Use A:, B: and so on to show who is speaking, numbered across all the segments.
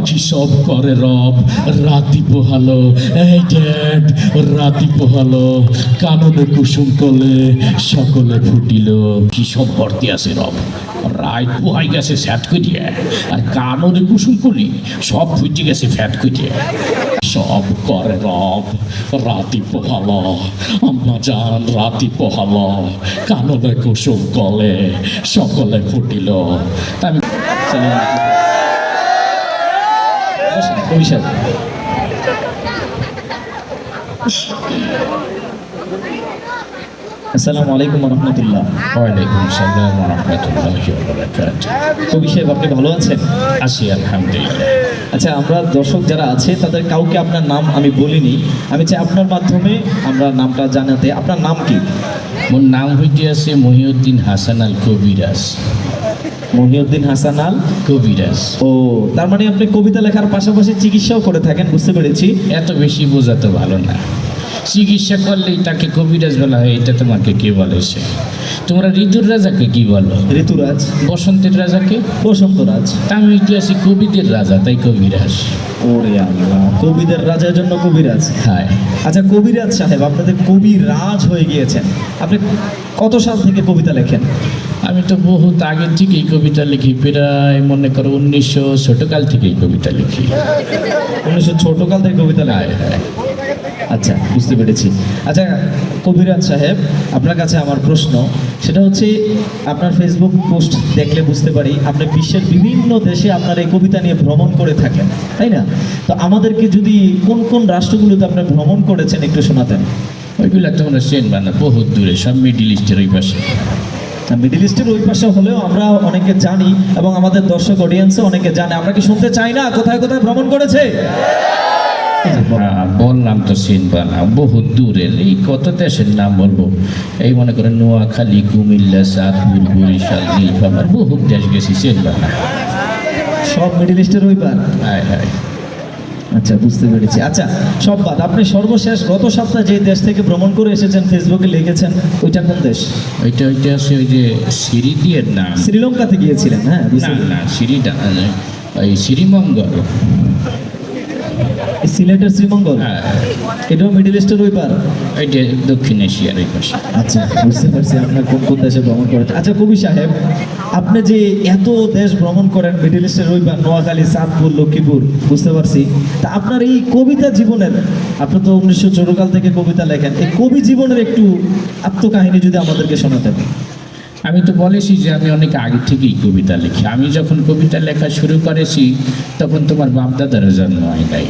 A: পাখি সব করে রব, রাতি পোহালো, এই ড্যাড রাতি পোহালো, কাননে কুসুম কলে সকলে ফুটিল। কি সব ভর্তি আছে রব? রাইট পোহাই গেছে স্যাট করিয়ে আর কাননে কুসুম কলি সব ফুটে গেছে ফ্যাট করিয়ে সব করে রব, রাতি পোহালো, আম্মা যান রাতি পোহালো, কাননে কুসুম কলে সকলে ফুটিল। আমি
B: অভিষেক। আসসালামু আলাইকুম রহমতুল্লাহ
A: ওয়ালাইকুম সালাম রহমতুল্লাহ বরকাত
B: কবি সাহেব আপনি ভালো আছেন?
A: আছি আলহামদুলিল্লাহ।
B: আচ্ছা আমরা দর্শক যারা আছে তাদের কাউকে আপনার নাম আমি বলিনি। আমি চাই আপনার মাধ্যমে আমরা নামটা জানাতে। আপনার নাম কি?
A: মোর নাম হইতে আছে মহিউদ্দিন হাসান আল কবিরাজ
B: মহিউদ্দিন হাসান আল
A: কবিরাজ।
B: ও তার মানে আপনি কবিতা লেখার পাশাপাশি চিকিৎসাও করে থাকেন বুঝতে পেরেছি।
A: এত বেশি বোঝাতে ভালো না। চিকিৎসা করলেই তাকে কবিরাজ বলা হয় এটা তোমাকে কে বলেছে তোমরা ঋতুর রাজাকে কি বলো?
B: ঋতুরাজ।
A: বসন্তের রাজাকে?
B: বসন্তরাজ।
A: তা আমি আছি কবিদের রাজা তাই কবিরাজ
B: ওরে আল্লাহ কবিদের রাজার জন্য কবিরাজ
A: হ্যাঁ।
B: আচ্ছা কবিরাজ সাহেব আপনাদের কবি রাজ হয়ে গিয়েছেন। আপনি কত সাল থেকে কবিতা লেখেন?
A: আমি তো বহুত আগের থেকেই কবিতা লিখি প্রায় মনে করো উনিশশো ছোটকাল থেকেই কবিতা লিখি।
B: উনিশশো ছোটকাল থেকে কবিতা
A: হ্যাঁ
B: লেখেন
A: হ্যাঁ।
B: আচ্ছা বুঝতে পেরেছি। আচ্ছা কবিরাজ সাহেব আপনার কাছে আমার প্রশ্ন। সেটা হচ্ছে আপনার ফেসবুক পোস্ট দেখলে বুঝতে পারি আপনি বিশ্বের বিভিন্ন দেশে আপনার এই কবিতা নিয়ে ভ্রমণ করে থাকেন তাই না? তো আমাদেরকে যদি কোন কোন রাষ্ট্রগুলোতে আপনি ভ্রমণ করেছেন একটু শোনাতেন?
A: ওইগুলা তোমরা চেনবা না বহুত দূরে সব মিডিল ইস্টের ওই পাশে।
B: মিডিল ইস্টের ওই পাশে হলেও আমরা অনেকে জানি এবং আমাদের দর্শক অডিয়েন্সও অনেকে জানে। আমরা কি শুনতে চাই না? কোথায় কোথায় ভ্রমণ করেছে?
A: হ্যাঁ, বললাম তো চিনবা না বহুত দূরের এই কত দেশের নাম বলব। এই মনে করেন নোয়াখালী কুমিল্লা চাঁদপুর বরিশাল নীলফামার বহু দেশ গেছি চিনবা না।
B: সব মিডিল ইস্টের ওই পার
A: হ্যাঁ হ্যাঁ।
B: আচ্ছা বুঝতে পেরেছি। আচ্ছা সব বাদ। আপনি সর্বশেষ গত সপ্তাহে যে দেশ থেকে ভ্রমণ করে এসেছেন ফেসবুকে লিখেছেন ওইটা কোন দেশ?
A: ওইটা ওইটা আছে ওই যে সিরিদিয়ের নাম।
B: শ্রীলঙ্কাতে গিয়েছিলেন হ্যাঁ
A: না না সিরিটা ওই শ্রীমঙ্গল
B: সিলেটের শ্রীমঙ্গল?
A: হ্যাঁ।
B: এটাও মিডিল ইস্টের ওই পার?
A: ওইটা দক্ষিণ এশিয়ার ওই পাশে।
B: আচ্ছা বুঝতে পারছি আপনার কোন কোন দেশে ভ্রমণ করেছেন আচ্ছা কবি সাহেব আপনি যে এত দেশ ভ্রমণ করেন মিডিল ইস্টের ওই পার নোয়াখালী চাঁদপুর লক্ষ্মীপুর বুঝতে পারছি। তা আপনার এই কবিতা জীবনের আপনি তো উনিশশো চৌকাল থেকে কবিতা লেখেন এই কবি জীবনের একটু আত্মকাহিনী যদি আমাদেরকে শোনাতেন।
A: আমি তো বলেছি যে আমি অনেক আগে থেকেই কবিতা লিখি। আমি যখন কবিতা লেখা শুরু করেছি, তখন তোমার বাপদাদারও জন্ম হয় নাই।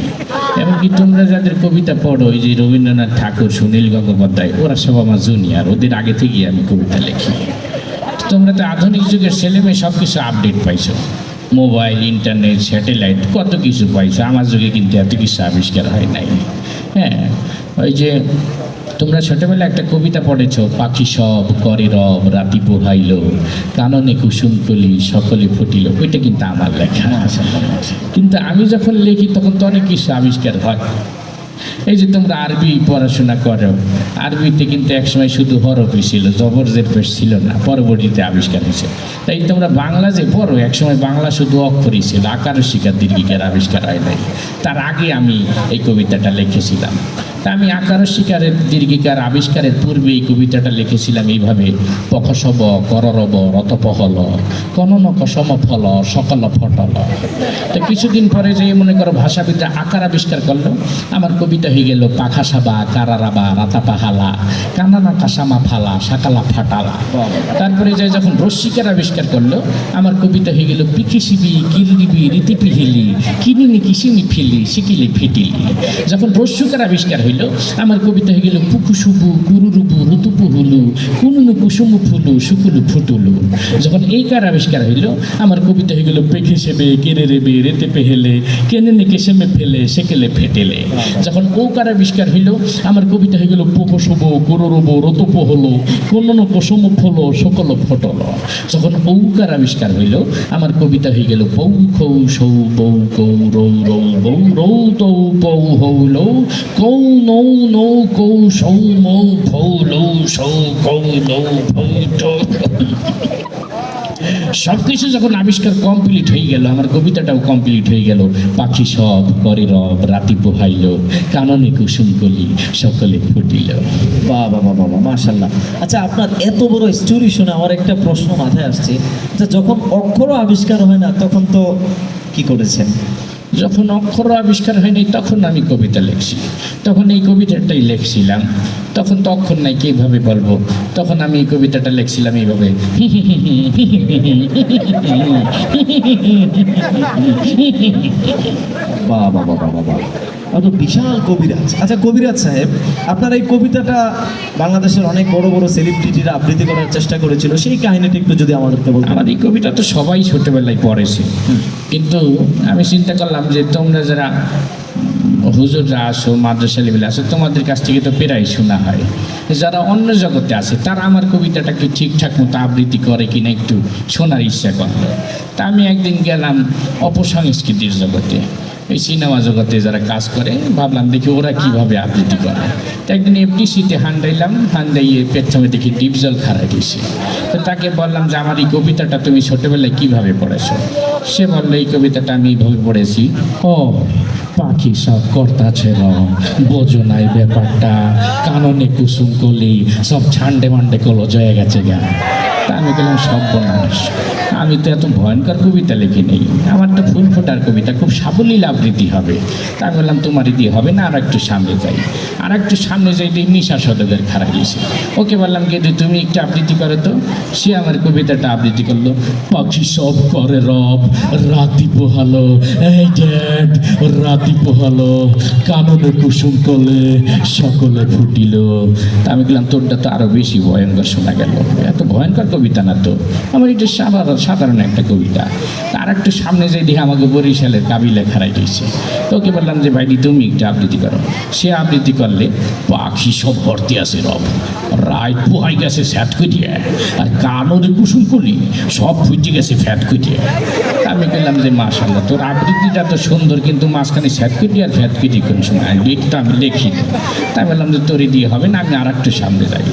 A: এমনকি তোমরা যাদের কবিতা পড়ো, ওই যে রবীন্দ্রনাথ ঠাকুর, সুনীল গঙ্গোপাধ্যায়, ওরা সব আমার জুনিয়র ওদের আগে থেকেই আমি কবিতা লিখি। তোমরা তো আধুনিক যুগের ছেলেমেয়ে সব কিছু আপডেট পাইছো। মোবাইল ইন্টারনেট স্যাটেলাইট কত কিছু পাইছো। আমার যুগে কিন্তু এত কিছু আবিষ্কার হয় নাই। হ্যাঁ ওই যে তোমরা ছোটবেলায় একটা কবিতা পড়েছ, পাখি সব করে রব, রাতি পোহাইল, কাননে কুসুম কলি সকলে ফুটিল। ওইটা কিন্তু আমার লেখা। কিন্তু আমি যখন লিখি, তখন তো অনেক কিছু আবিষ্কার হয়। এই যে তোমরা আরবি পড়াশোনা করো, আরবিতে কিন্তু একসময় শুধু হরফই ছিল জবরজের পেশ ছিল না, পরবর্তীতে আবিষ্কার হয়েছে। তাই তোমরা বাংলা যে পড়ো, একসময় বাংলা শুধু অক্ষরই ছিল আকার শিকার, দীর্ঘিকার আবিষ্কার হয় নাই। তার আগে আমি এই কবিতাটা লিখেছিলাম। আমি আকার শিকারের, দীর্ঘিকার, আবিষ্কারের পূর্বে এই কবিতাটা লিখেছিলাম এইভাবে। পখসব কররব, রতপহল কননক সমফল সকল ফটল। তো কিছুদিন পরে যে মনে করো ভাষাবিদরা আকার আবিষ্কার করল, আমার কবিতা হয়ে গেল পাখা সাবা কারারাবা রাতা পাহালা, কানানা কাসামা ফালা, সাকালা ফাটালা। তারপরে যে যখন রস্মিকার আবিষ্কার করল, আমার কবিতা হয়ে গেল পিখিসিবি কিরিবি রীতি পিহিলি, কিনিনি কিসিনি ফিলি সিকিলি ফিটিলি। যখন রস্যুকার আবিষ্কার হইল। আমার কবিতা হয়ে গেল পুকুসুবু কুরুরুবু ঋতুপু হুলু কুনুনু কুসুমু ফুলু সুকুলু ফুটুলু। যখন এই কার আবিষ্কার হইল, আমার কবিতা হয়ে গেল, পেখে সেবে, কেড়ে রেবে, রেতে পেহেলে, কেনে নে কেসেমে ফেলে, সেকেলে ফেটেলে। যখন ঔকার আবিষ্কার হইল, আমার কবিতা হয়ে গেল, পোকো শুভ কররব রতপ হলো কোন কোসম ফল সকল ফটল। যখন ঔকার আবিষ্কার হইল, আমার কবিতা হয়ে গেল পৌ খৌ সৌ বৌ কৌ রৌ রৌ বৌ রৌ, তৌ পৌ হৌ লৌ কৌ নৌ নৌ কৌ সৌ মৌ ফৌ লৌ সৌ কৌ ফৌ টৌ সব কিছু যখন আবিষ্কার কমপ্লিট হয়ে গেল, আমার কবিতাটাও কমপ্লিট হয়ে গেল। পাখি সব করে রব, রাতি পোহাইল, কাননে কুসুম কলি, সকলে ফুটিল।
B: বাহ বাহ বাহ মাশাল্লাহ আচ্ছা আপনার এত বড় স্টোরি শুনে আমার একটা প্রশ্ন মাথায় আসছে যখন অক্ষরও আবিষ্কার হয় না, তখন তো কি করেছেন?
A: যখন অক্ষর আবিষ্কার হয়নি তখন আমি কবিতা লিখছি। তখন এই কবিতাটাই লিখছিলাম। তখন তো অক্ষর নাই কীভাবে বলব? তখন আমি এই কবিতাটা লিখছিলাম এইভাবে।
B: বাহ বাহ বাহ এত বিশাল কবিরাজ। আচ্ছা কবিরাজ সাহেব আপনার এই কবিতাটা বাংলাদেশের অনেক বড় বড় সেলিব্রিটিরা আবৃত্তি করার চেষ্টা করেছিল সেই কাহিনীটা একটু যদি আমাদেরকে বলতেন।
A: আমার এই কবিতা তো সবাই ছোটবেলায় পড়েছে। কিন্তু আমি চিন্তা করলাম যে তোমরা যারা হুজুররা আসো মাদ্রাসা লেভেলে আসো, তোমাদের কাছ থেকে তো প্রায় শোনা হয়। যারা অন্য জগতে আছে, তারা আমার কবিতাটা একটু ঠিকঠাক মতো আবৃত্তি করে কিনা একটু শোনার ইচ্ছা করল। তা আমি একদিন গেলাম অপসংস্কৃতির জগতে। এই সিনেমা জগতে যারা কাজ করে, ভাবলাম দেখি ওরা কীভাবে আবৃত্তি করে। তো একদিন এফডিসিতে হান্ডাইলাম, হান্ডাইয়ে পেছনে দেখি ডিপ জল খারাপ গেছে তো তাকে বললাম যে, আমার এই কবিতাটা তুমি ছোটোবেলায় কীভাবে পড়েছো? সে বলল, এই কবিতাটা আমি এইভাবে পড়েছি। ও পাখি সব করতাছে রং। বোঝো নাই ব্যাপারটা, কাননে কুসুম কলি, সব ছান্ডে মান্ডে কলো জয়ে গেছে গা। তা আমি গেলাম সব বনাস আমি তো এত ভয়ঙ্কর কবিতা লিখি নেই আমার তো ফুল ফোটার কবিতা, খুব সাবলীল আবৃত্তি হবে। তা বললাম তোমার দিয়ে হবে না আর একটু সামনে যাই। আর একটু সামনে যাই দিয়ে নিশা সদকের খারাপ গেছে ওকে বললাম, গেদু, তুমি একটু আবৃত্তি করো তো। সে আমার কবিতাটা আবৃত্তি করল, পাখি সব করে রব, রাতি পোহালো, এই ড্যাড রাতি পোহালো, কাননে কুসুম কলে সকলে ফুটিল। তা আমি বললাম, তোরটা তো আরও বেশি ভয়ঙ্কর শোনা গেল। এত ভয়ঙ্কর কবিতা না তো? আমার এটা সাধারণ সাধারণ একটা কবিতা। আর একটু সামনে যে দেখে আমাকে বরিশালের কাবি খারাই দিয়েছে। তো ওকে বললাম যে, ভাইটি, তুমি একটা আবৃত্তি করো। সে আবৃত্তি করলে পাখি সব ভর্তি আছে রব। রায় পোহাই গেছে স্যাট কুটিয়ে আর কানরে কুসুম করি সব ফুটে গেছে ফ্যাট করিয়ে আমি বললাম যে মাশাল্লাহ তোর আবৃত্তিটা তো সুন্দর, কিন্তু মাঝখানে স্যাট করি আর ফ্যাট করি কোন সময়? ডেটটা আমি লিখি তাই বললাম যে, তোরে দিয়ে হবে না, আমি আর একটু সামনে যাই।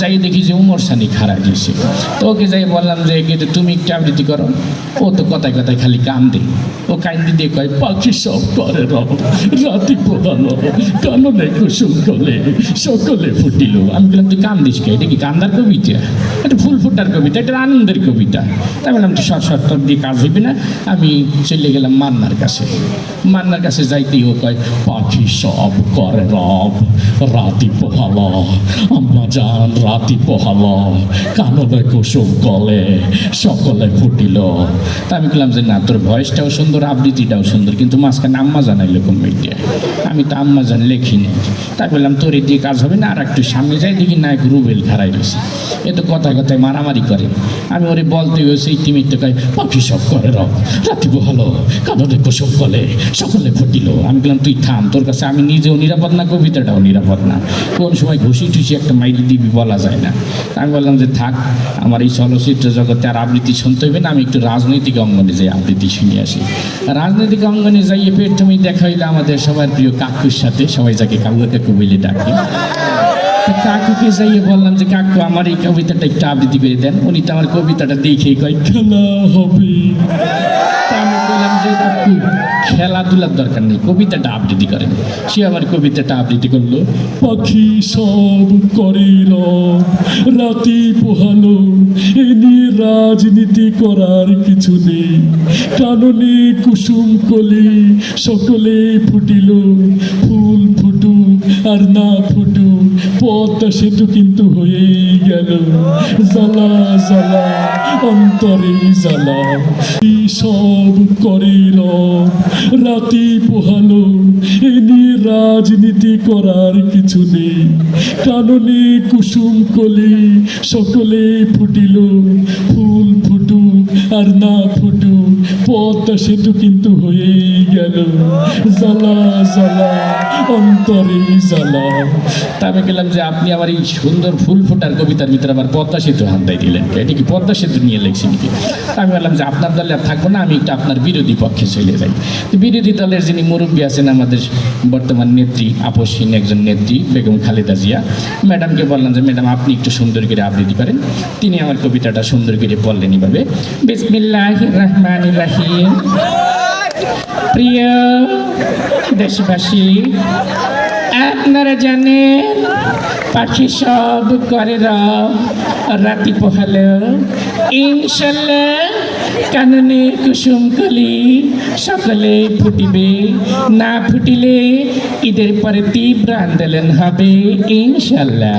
A: যাই দেখি যে, উমর সানি খারাপ দিয়েছে। তো ওকে যাই বললাম যে কিন্তু তুমি একটু আবৃত্তি করো। ও তো কথায় কথায় খালি কান্দে। ও কান্দি দিয়ে কয়, পাখি সব করে রব রাতি পোহালো কাননে কুসুম কলে, সকলে ফুটিল আমি বললাম, তুই কান্দিস কে? এটা কি কান্দার কবিতা? এটা ফুল ফুটার কবিতা, এটা আনন্দের কবিতা। তাই বললাম, তুই সর সর দিয়ে কাজ হইবে না আমি চলে গেলাম মান্নার কাছে। মান্নার কাছে যাইতেই ও কয়, পাখি সব করে রব, রাতি পোহালো, আম্মা জান রাতি পোহালো কাননে কুসুম কলে সকলে ফুটিল। তা আমি বললাম যে, না, তোর ভয়েসটাও সুন্দর, আবৃত্তিটাও সুন্দর, কিন্তু মাঝখানে আম্মা জানাইলো মেয়েটা আমি তো আম্মা জান লেখিনি তাই বললাম তোর এই দিয়ে কাজ হবে না আর একটু সামনে যাই, দেখি নায়ক রুবেল খারাই রয়েছে। এ তো কথায় কথায় মারামারি করে। আমি ওরে বলতে হয়েছে ইতিমিত্তে কয়, পাখি সব করে রব রাতি ভালো কাঁদনে কুসুম বলে সকলে ফুটিল আমি বললাম, তুই থাম, তোর কাছে আমি নিজেও নিরাপদ না, কবিতাটাও নিরাপদ না। কোন সময় ঘুষি টুসি একটা মাইল দিবি বলা যায় না। আমি বললাম যে, থাক, আমার এই চলচ্চিত্র জগতে আর আবৃত্তি শুনতে হবে না, আমি একটু রাজনৈতিক অঙ্গনে যাই, আবৃত্তি শুনে আসি। রাজনৈতিক অঙ্গনে যাইয়ে প্রথমেই দেখা হইলে আমাদের সবার প্রিয় কাকুর সাথে, সবাই যাকে কাকু কাকু বলে ডাকে। কাকুকে যাইয়ে বললাম যে, কাকু, আমার এই কবিতাটা একটু আবৃত্তি করে দেন। উনি তো আমার কবিতাটা দেখে কয়, খেলা হবে। আমি বললাম যে, কাকু, খেলাধুলার দরকার নেই, কবিতাটা আবৃত্তি করেন। সে আমার কবিতাটা আবৃত্তি করল, পাখি সব করে রব, রাতি পোহালো, এ নিয়ে রাজনীতি করার কিছু নেই। কাননে কুসুম কলি, সকলে ফুটিল, ফুল ফুটুক আর না ফুটুক। পদ্মা সেতু কিন্তু হয়েই গেল। জ্বালা জ্বালা, অন্তরে জ্বালা। সব করে রাতি পোহালো, এ নিয়ে রাজনীতি করার কিছু নেই। কাননে কুসুম কলি সকলে ফুটিল, ফুল ফুটুক আর না ফুটুক। পদ্মা সেতু কিন্তু হয়েই গেল। জ্বালা জ্বালা, অন্তরে জ্বালা। তা আমি গেলাম যে আপনি আমার এই সুন্দর ফুল ফোটার কবিতার ভিতরে আবার পদ্মা সেতু হান্দাই দিলেন এটা কি পদ্মা সেতু নিয়ে লেখছি নাকি? আমি বললাম যে আপনার দলে আর থাকব না, আমি একটু আপনার বিরোধী পক্ষে চলে যাই। বিরোধী দলের যিনি মুরব্বী আছেন আমাদের বর্তমান নেত্রী, আপসহীন একজন নেত্রী, বেগম খালেদা জিয়া, ম্যাডামকে বললাম যে, ম্যাডাম, আপনি একটু সুন্দর করে আবৃত্তি করেন। তিনি আমার কবিতাটা সুন্দর করে বললেন এইভাবে বিসমিল্লাহ রহমান রাহিম প্রিয় দেশবাসী আপনারা জানেন পাখি সব করে রাতি পোহালে। ইনশাল্লাহ কাননে কুসুম কলি, সকলে ফুটিবে, না ফুটিলে ঈদের পরে তীব্র আন্দোলন হবে ইনশাল্লাহ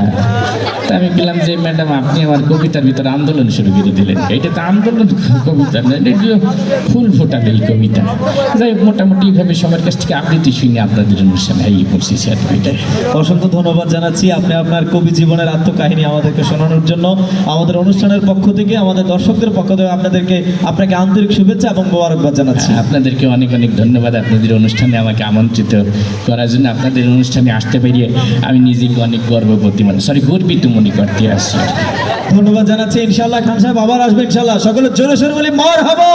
A: আমি বললাম যে, ম্যাডাম, আপনি আমার কবিতার ভিতরে আন্দোলন শুরু করে দিলেন। এটা তো আন্দোলন কবিতা না, এটা ফুল ফোটাবে এই কবিতা। যাই হোক, মোটামুটি এইভাবে সবার কাছ থেকে আবৃত্তি শুনে আপনাদের অনুষ্ঠানে এই করছি স্যার
B: অসংখ্য ধন্যবাদ জানাচ্ছি আপনি আপনার কবি জীবনের আত্মকাহিনী আমাদেরকে শোনানোর জন্য। আমাদের অনুষ্ঠানের পক্ষ থেকে, আমাদের দর্শকদের পক্ষ থেকে আপনাদেরকে আপনাকে আন্তরিক শুভেচ্ছা এবং মোবারকবাদ জানাচ্ছি।
A: আপনাদেরকে অনেক অনেক ধন্যবাদ। আপনাদের অনুষ্ঠানে আমাকে আমন্ত্রিত করার জন্য আপনাদের অনুষ্ঠানে আসতে পেরিয়ে আমি নিজেকে অনেক গর্ববতী মানে সরি গর্বিত মনে করতে আসছি।
B: ধন্যবাদ জানাচ্ছি। ইনশাল্লাহ খান সাহেব আবার আসবে ইনশাল্লাহ সকলের জোরে সরে বলি মার হাবা